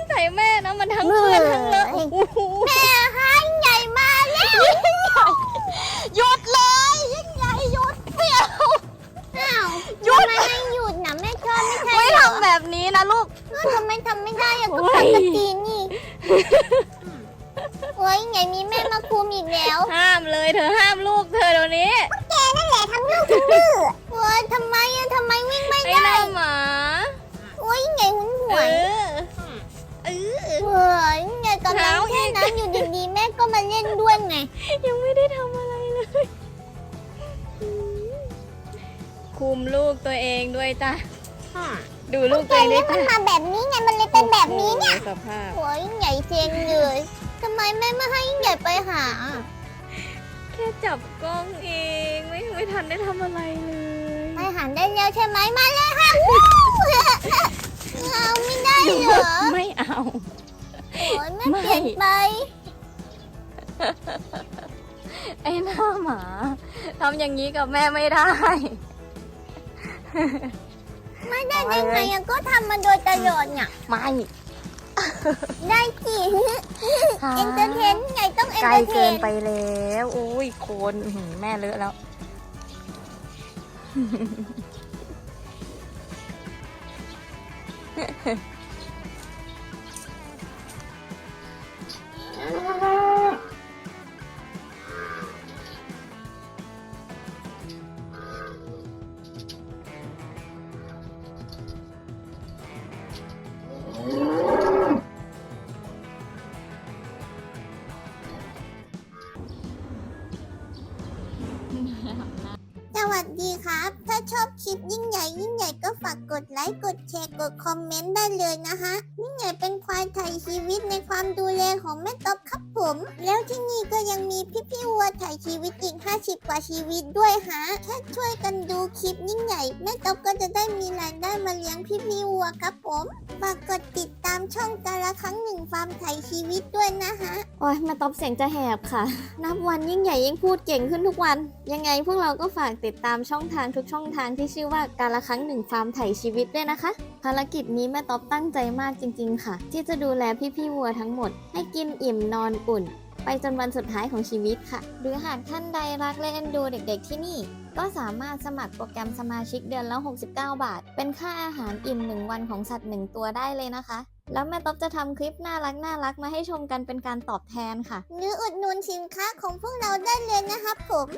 มันทั้งเปื้อนทั้งเลอะเบื่อโอ้โหแม่คะยิ่งใหญ่มาแล้วหยุดเลย ยิ่งใหญ่หยุดเปรี้ยวอ้าวหยุดทำไมไม่หยุดนะแม่ชอบไม่ใช่ไม่เหรอทำแบบนี้นะลูกเออทำไมทำไม่ได้อะก็โอ้ยปกตินี่โอ้ยยิ่งใหญ่มีแม่มาคุมอีกแล้ว ห้ามเลยเธอห้ามลูกเธอเดี๋ยวนี้แกนั่นแหละทั้งลูกทั้งดื้อ ไง ยังไม่ได้ทำอะไรเลยคุมลูกตัวเองด้วยจ้ะดูลูกแกตัวเองด้เลี้วยยมันจ้ะมาแบบนี้ไง มันเลยเป็นแบบนี้เนี่ยโอ้โหสภาพ โอ้ยยิ่งใหญ่เซ็งเลยทำไมแม่ไม่ให้ยิ่งใหญ่ไปหา แค่จับกล้องเองไม่ไม่ทันได้ทำอะไรเลย ไปหาได้แล้วใช่ไหมมาเลยค่ะวู้เอาไม่ได้เหรอไม่เอา โอ้ยแม่ไม่เปลี่ยนไป ไอ้หน้าหมาทำอย่างนี้กับแม่ไม่ได้ ไม่ได้ได้ไงอะก็ทำมาโดยตลอดเนี่ยไม่ได้กี่เอนเตอร์เทนไงต้องเอนไกลเตอร์เทเกินนไปแล้วอุ้ยโคนอื้อหือแม่เลอะแล้ว สวัสดีครับ ถ้าชอบคลิปยิ่งใหญ่ยิ่งใหญ่ก็ฝากกดไลค์กดแชร์กดคอมเมนต์ได้เลยนะฮะ ยิ่งใหญ่เป็นควายไทยชีวิตในความดูแลของแม่ต๊อบครับ ผม แล้วที่นี่ก็ยังมีพี่ๆวัวถ่ายชีวิตอีก 50 กว่าชีวิตด้วยฮะแค่ช่วยกันดูคลิปยิ่งใหญ่แม่ต๊อบก็จะได้มีรายได้มาเลี้ยงพี่ๆวัวครับผมฝากกดติดตามช่องการละครั้งหนึ่งฟาร์มถ่ายชีวิตด้วยนะฮะโอ้ยแม่ต๊อบเสียงจะแหบค่ะ นับวันยิ่งใหญ่ยิ่งพูดเก่งขึ้นทุกวัน ยังไงพวกเราก็ฝากติดตามช่องทางทุกช่องทางที่ชื่อว่าการละครั้งหนึ่งฟาร์มถ่ายชีวิตด้วยนะคะ ภารกิจนี้แม่ต๊อบตั้งใจมากจริง ๆ ค่ะ ที่จะดูแลพี่ๆวัวทั้งหมด ให้กินอิ่มนอนอุ่น ไปจนวันสุดท้ายของชีวิตค่ะ หรือหากท่านใดรักและเอ็นดูเด็กๆที่นี่ ก็สามารถสมัครโปรแกรมสมาชิกเดือนละ 69 บาท เป็นค่าอาหารอิ่ม 1 วันของสัตว์ 1 ตัวได้เลยนะคะ แล้วแม่ต๊อบจะทำคลิปน่ารักน่ารักมาให้ชมกันเป็นการตอบแทนค่ะ หรืออุดหนุนสินค้าของพวกเราได้เลยนะครับผม